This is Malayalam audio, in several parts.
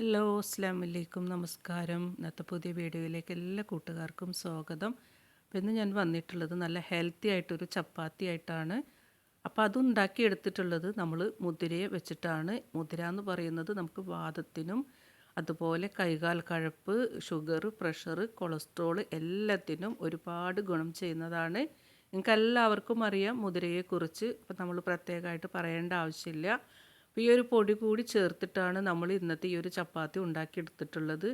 ഹലോ അസ്സാം വലൈക്കും നമസ്കാരം. ഇന്നത്തെ പുതിയ വീഡിയോയിലേക്ക് എല്ലാ കൂട്ടുകാർക്കും സ്വാഗതം. അപ്പോൾ ഇന്ന് ഞാൻ വന്നിട്ടുള്ളത് നല്ല ഹെൽത്തി ആയിട്ടൊരു ചപ്പാത്തി ആയിട്ടാണ്. അപ്പോൾ അത് ഉണ്ടാക്കിയെടുത്തിട്ടുള്ളത് നമ്മൾ മുതിരയെ വെച്ചിട്ടാണ്. മുതിര എന്ന് പറയുന്നത് നമുക്ക് വാദത്തിനും അതുപോലെ കൈകാൽ കഴപ്പ് ഷുഗർ പ്രഷർ കൊളസ്ട്രോൾ എല്ലാത്തിനും ഒരുപാട് ഗുണം ചെയ്യുന്നതാണ്. നിങ്ങൾക്ക് എല്ലാവർക്കും അറിയാം മുതിരയെക്കുറിച്ച്. അപ്പോൾ നമ്മൾ പ്രത്യേകമായിട്ട് പറയേണ്ട ആവശ്യമില്ല. അപ്പോൾ ഈ ഒരു പൊടി കൂടി ചേർത്തിട്ടാണ് നമ്മൾ ഇന്നത്തെ ഈ ഒരു ചപ്പാത്തി ഉണ്ടാക്കിയെടുത്തിട്ടുള്ളത്.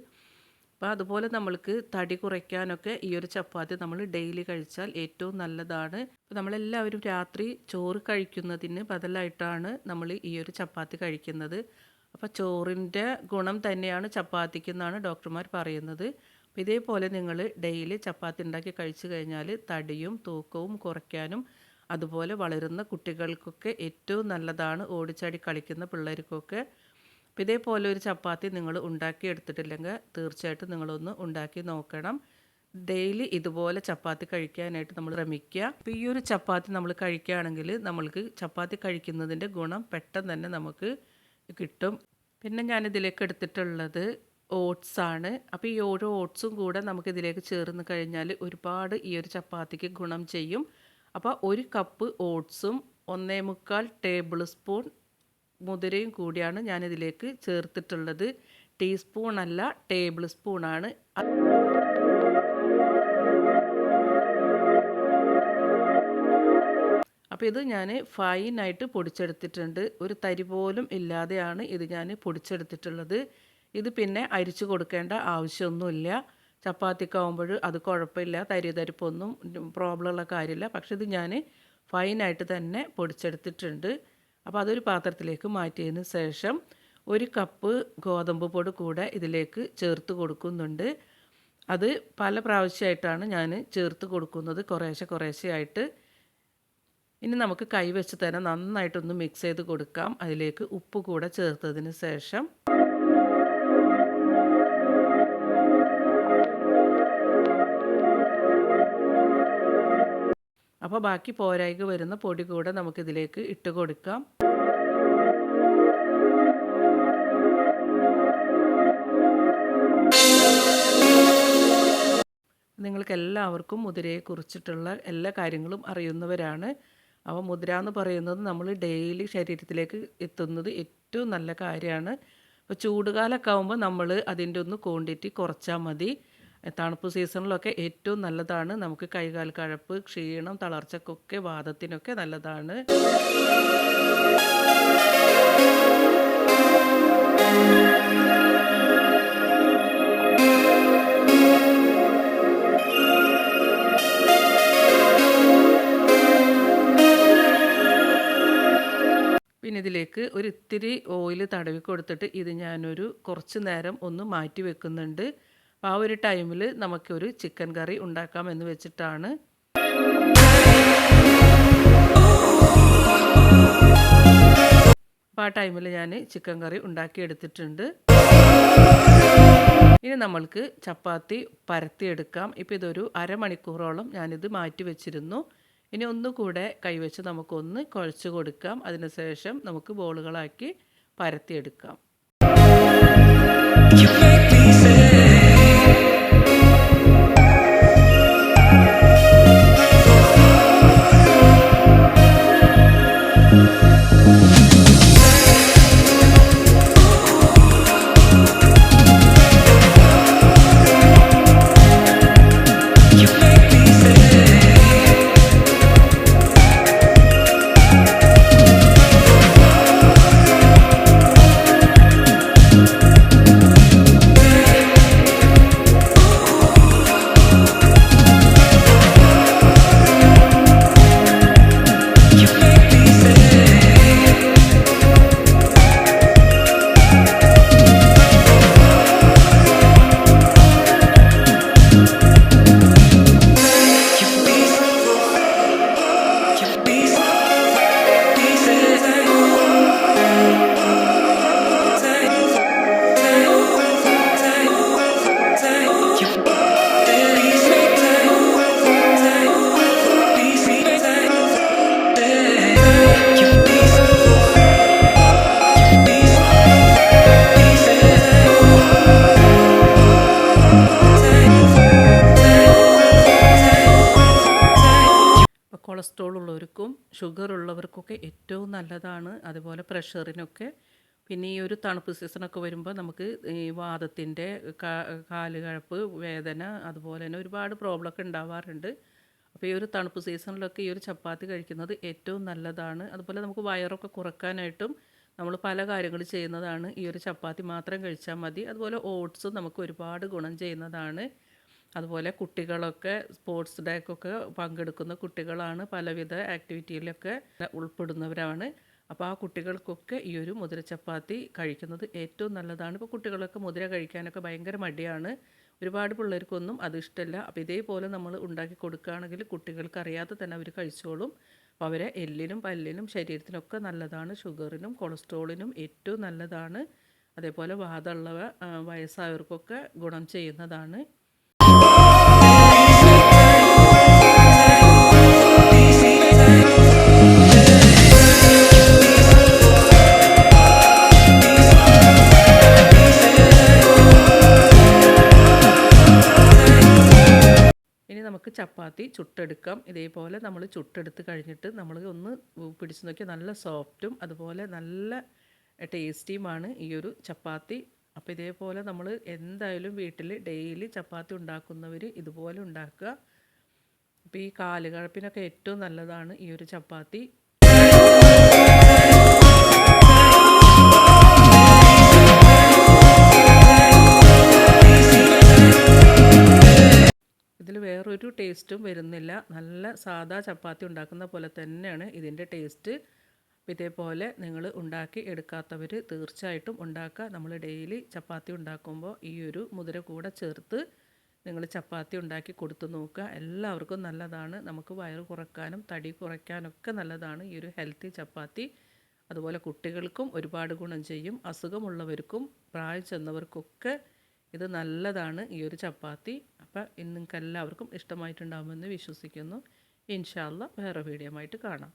അപ്പോൾ അതുപോലെ നമ്മൾക്ക് തടി കുറയ്ക്കാനൊക്കെ ഈ ഒരു ചപ്പാത്തി നമ്മൾ ഡെയിലി കഴിച്ചാൽ ഏറ്റവും നല്ലതാണ്. അപ്പോൾ നമ്മളെല്ലാവരും രാത്രി ചോറ് കഴിക്കുന്നതിന് ബദലായിട്ടാണ് നമ്മൾ ഈ ഒരു ചപ്പാത്തി കഴിക്കുന്നത്. അപ്പോൾ ചോറിന്റെ ഗുണം തന്നെയാണ് ചപ്പാത്തിക്ക് എന്നാണ് ഡോക്ടർമാർ പറയുന്നത്. അപ്പോൾ ഇതേപോലെ നിങ്ങൾ ഡെയിലി ചപ്പാത്തി ഉണ്ടാക്കി കഴിച്ചു കഴിഞ്ഞാൽ തടിയും തൂക്കവും കുറയ്ക്കാനും അതുപോലെ വളരുന്ന കുട്ടികൾക്കൊക്കെ ഏറ്റവും നല്ലതാണ് ഓടിച്ചാടി കളിക്കുന്ന പിള്ളേർക്കൊക്കെ. ഇതേപോലെ ഒരു ചപ്പാത്തി നിങ്ങൾ ഉണ്ടാക്കി എടുത്തിട്ടില്ലെങ്കിൽ തീർച്ചയായിട്ടും നിങ്ങളൊന്ന് ഉണ്ടാക്കി നോക്കണം. ഡെയിലി ഇതുപോലെ ചപ്പാത്തി കഴിക്കാനായിട്ട് നമ്മൾ ശ്രമിക്കുക. അപ്പോൾ ഈ ഒരു ചപ്പാത്തി നമ്മൾ കഴിക്കുകയാണെങ്കിൽ നമ്മൾക്ക് ചപ്പാത്തി കഴിക്കുന്നതിന്റെ ഗുണം പെട്ടെന്ന് തന്നെ നമുക്ക് കിട്ടും. പിന്നെ ഞാൻ ഇതിലേക്ക് എടുത്തിട്ടുള്ളത് ഓട്സാണ് അപ്പോൾ ഈ ഓരോ ഓട്സും കൂടെ നമുക്കിതിലേക്ക് ചേർന്ന് കഴിഞ്ഞാൽ ഒരുപാട് ഈ ഒരു ചപ്പാത്തിക്ക് ഗുണം ചെയ്യും. അപ്പോൾ ഒരു കപ്പ് ഓട്സും ഒന്നേ മുക്കാൽ ടേബിൾ സ്പൂൺ മുതിരയും കൂടിയാണ് ഞാനിതിലേക്ക് ചേർത്തിട്ടുള്ളത്. ടീസ്പൂൺ അല്ല ടേബിൾ സ്പൂണാണ് അപ്പോൾ ഇത് ഞാൻ ഫൈനായിട്ട് പൊടിച്ചെടുത്തിട്ടുണ്ട്. ഒരു തരി പോലും ഇല്ലാതെയാണ് ഇത് ഞാൻ പൊടിച്ചെടുത്തിട്ടുള്ളത്. ഇത് പിന്നെ അരിച്ചു കൊടുക്കേണ്ട ആവശ്യമൊന്നുമില്ല. ചപ്പാത്തിക്കാവുമ്പോൾ അത് കുഴപ്പമില്ല തരി തരിപ്പൊന്നും പ്രോബ്ലമുള്ള കാര്യമില്ല. പക്ഷെ ഇത് ഞാൻ ഫൈനായിട്ട് തന്നെ പൊടിച്ചെടുത്തിട്ടുണ്ട്. അപ്പോൾ അതൊരു പാത്രത്തിലേക്ക് മാറ്റിയതിന് ശേഷം ഒരു കപ്പ് ഗോതമ്പ് പൊടി കൂടെ ഇതിലേക്ക് ചേർത്ത് കൊടുക്കുന്നുണ്ട്. അത് പല പ്രാവശ്യമായിട്ടാണ് ഞാൻ ചേർത്ത് കൊടുക്കുന്നത് കുറേശ്ശെ കുറേശ്ശെ ആയിട്ട് ഇനി നമുക്ക് കൈവച്ച് തന്നെ നന്നായിട്ടൊന്ന് മിക്സ് ചെയ്ത് കൊടുക്കാം. അതിലേക്ക് ഉപ്പ് കൂടെ ചേർത്തതിന് ശേഷം അപ്പോൾ ബാക്കി പോരായ്ക വരുന്ന പൊടി കൂടെ നമുക്കിതിലേക്ക് ഇട്ട് കൊടുക്കാം. നിങ്ങൾക്ക് എല്ലാവർക്കും മുതിരയെ കുറിച്ചിട്ടുള്ള എല്ലാ കാര്യങ്ങളും അറിയുന്നവരാണ്. അപ്പോൾ മുതിര എന്ന് പറയുന്നത് നമ്മൾ ഡെയിലി ശരീരത്തിലേക്ക് എത്തുന്നത് ഏറ്റവും നല്ല കാര്യമാണ്. അപ്പോൾ ചൂടുകാലമൊക്കെ ആകുമ്പോൾ നമ്മൾ അതിന്റെ ഒന്ന് ക്വാണ്ടിറ്റി കുറച്ചാൽ മതി. തണുപ്പ് സീസണിലൊക്കെ ഏറ്റവും നല്ലതാണ്. നമുക്ക് കൈകാൽ കഴപ്പ് ക്ഷീണം തളർച്ചക്കൊക്കെ വാദത്തിനൊക്കെ നല്ലതാണ്. പിന്നെ ഇതിലേക്ക് ഒരു ഇത്തിരി ഓയിൽ തടവി കൊടുത്തിട്ട് ഇത് ഞാനൊരു കുറച്ച് നേരം ഒന്ന് മാറ്റി വെക്കുന്നുണ്ട്. ആ ഒരു ടൈമിൽ നമുക്കൊരു ചിക്കൻ കറി ഉണ്ടാക്കാം എന്ന് വെച്ചിട്ടാണ്. അപ്പോൾ ആ ടൈമിൽ ഞാൻ ചിക്കൻ കറി ഉണ്ടാക്കിയെടുത്തിട്ടുണ്ട്. ഇനി നമ്മൾക്ക് ചപ്പാത്തി പരത്തിയെടുക്കാം. ഇപ്പോൾ ഇതൊരു അരമണിക്കൂറോളം ഞാനിത് മാറ്റി വെച്ചിരുന്നു. ഇനി ഒന്നുകൂടെ കൈവച്ച് നമുക്കൊന്ന് കുഴച്ച് കൊടുക്കാം. അതിനുശേഷം നമുക്ക് ബോളുകളാക്കി പരത്തിയെടുക്കാം. ഷുഗർ ഉള്ളവർക്കൊക്കെ ഏറ്റവും നല്ലതാണ്. അതുപോലെ പ്രഷറിനൊക്കെ. പിന്നെ ഈ ഒരു തണുപ്പ് സീസണൊക്കെ വരുമ്പോൾ നമുക്ക് ഈ വാദത്തിന്റെ കാൽ കഴപ്പ് വേദന അതുപോലെ തന്നെ ഒരുപാട് പ്രോബ്ലമൊക്കെ ഉണ്ടാവാറുണ്ട്. അപ്പോൾ ഈ ഒരു തണുപ്പ് സീസണിലൊക്കെ ഈ ഒരു ചപ്പാത്തി കഴിക്കുന്നത് ഏറ്റവും നല്ലതാണ്. അതുപോലെ നമുക്ക് വയറൊക്കെ കുറക്കാനായിട്ടും നമ്മൾ പല കാര്യങ്ങൾ ചെയ്യുന്നതാണ്. ഈ ഒരു ചപ്പാത്തി മാത്രം കഴിച്ചാൽ മതി. അതുപോലെ ഓട്സും നമുക്ക് ഒരുപാട് ഗുണം ചെയ്യുന്നതാണ്. അതുപോലെ കുട്ടികളൊക്കെ സ്പോർട്സ് ഡേക്കൊക്കെ പങ്കെടുക്കുന്ന കുട്ടികളാണ് പലവിധ ആക്ടിവിറ്റിയിലൊക്കെ ഉൾപ്പെടുന്നവരാണ്. അപ്പോൾ ആ കുട്ടികൾക്കൊക്കെ ഈ ഒരു മുതിര ചപ്പാത്തി കഴിക്കുന്നത് ഏറ്റവും നല്ലതാണ്. ഇപ്പോൾ കുട്ടികളൊക്കെ മുതിര കഴിക്കാനൊക്കെ ഭയങ്കര മടിയാണ്. ഒരുപാട് പിള്ളേർക്കൊന്നും അത് ഇഷ്ടമല്ല അപ്പോൾ ഇതേപോലെ നമ്മൾ ഉണ്ടാക്കി കൊടുക്കുകയാണെങ്കിൽ കുട്ടികൾക്ക് അറിയാതെ തന്നെ അവർ കഴിച്ചോളും. അപ്പോൾ അവരെ എല്ലിനും പല്ലിനും ശരീരത്തിനൊക്കെ നല്ലതാണ്. ഷുഗറിനും കൊളസ്ട്രോളിനും ഏറ്റവും നല്ലതാണ്. അതേപോലെ വാദമുള്ളവ വയസ്സായവർക്കൊക്കെ ഗുണം ചെയ്യുന്നതാണ്. നമുക്ക് ചപ്പാത്തി ചുട്ടെടുക്കാം. ഇതേപോലെ നമ്മൾ ചുട്ടെടുത്ത് കഴിഞ്ഞിട്ട് നമ്മൾ ഒന്ന് പിടിച്ച് നോക്കിയാൽ നല്ല സോഫ്റ്റും അതുപോലെ നല്ല ടേസ്റ്റിയുമാണ് ഈ ഒരു ചപ്പാത്തി. അപ്പോൾ ഇതേപോലെ നമ്മൾ എന്തായാലും വീട്ടിൽ ഡെയിലി ചപ്പാത്തി ഉണ്ടാക്കുന്നവർ ഇതുപോലെ ഉണ്ടാക്കുക. അപ്പോൾ ഈ കാലുകഴപ്പിനൊക്കെ ഏറ്റവും നല്ലതാണ് ഈ ഒരു ചപ്പാത്തി. ടേസ്റ്റും വരുന്നില്ല. നല്ല സാദാ ചപ്പാത്തി ഉണ്ടാക്കുന്ന പോലെ തന്നെയാണ് ഇതിന്റെ ടേസ്റ്റ് ഇതേപോലെ നിങ്ങൾ ഉണ്ടാക്കി എടുക്കാത്തവർ തീർച്ചയായിട്ടും ഉണ്ടാക്കുക. നമ്മൾ ഡെയിലി ചപ്പാത്തി ഉണ്ടാക്കുമ്പോൾ ഈ ഒരു മുതിര കൂടെ ചേർത്ത് നിങ്ങൾ ചപ്പാത്തി ഉണ്ടാക്കി കൊടുത്തു നോക്കുക. എല്ലാവർക്കും നല്ലതാണ്. നമുക്ക് വയറ് കുറക്കാനും തടി കുറയ്ക്കാനൊക്കെ നല്ലതാണ് ഈ ഒരു ഹെൽത്തി ചപ്പാത്തി. അതുപോലെ കുട്ടികൾക്കും ഒരുപാട് ഗുണം ചെയ്യും. അസുഖമുള്ളവർക്കും പ്രായം ചെന്നവർക്കൊക്കെ ഇത് നല്ലതാണ് ഈ ഒരു ചപ്പാത്തി. അപ്പോൾ നിങ്ങൾക്ക് എല്ലാവർക്കും ഇഷ്ടമായിട്ടുണ്ടാകുമെന്ന് വിശ്വസിക്കുന്നു. ഇൻഷാല്ല വേറെ വീഡിയോ ആയിട്ട് കാണാം.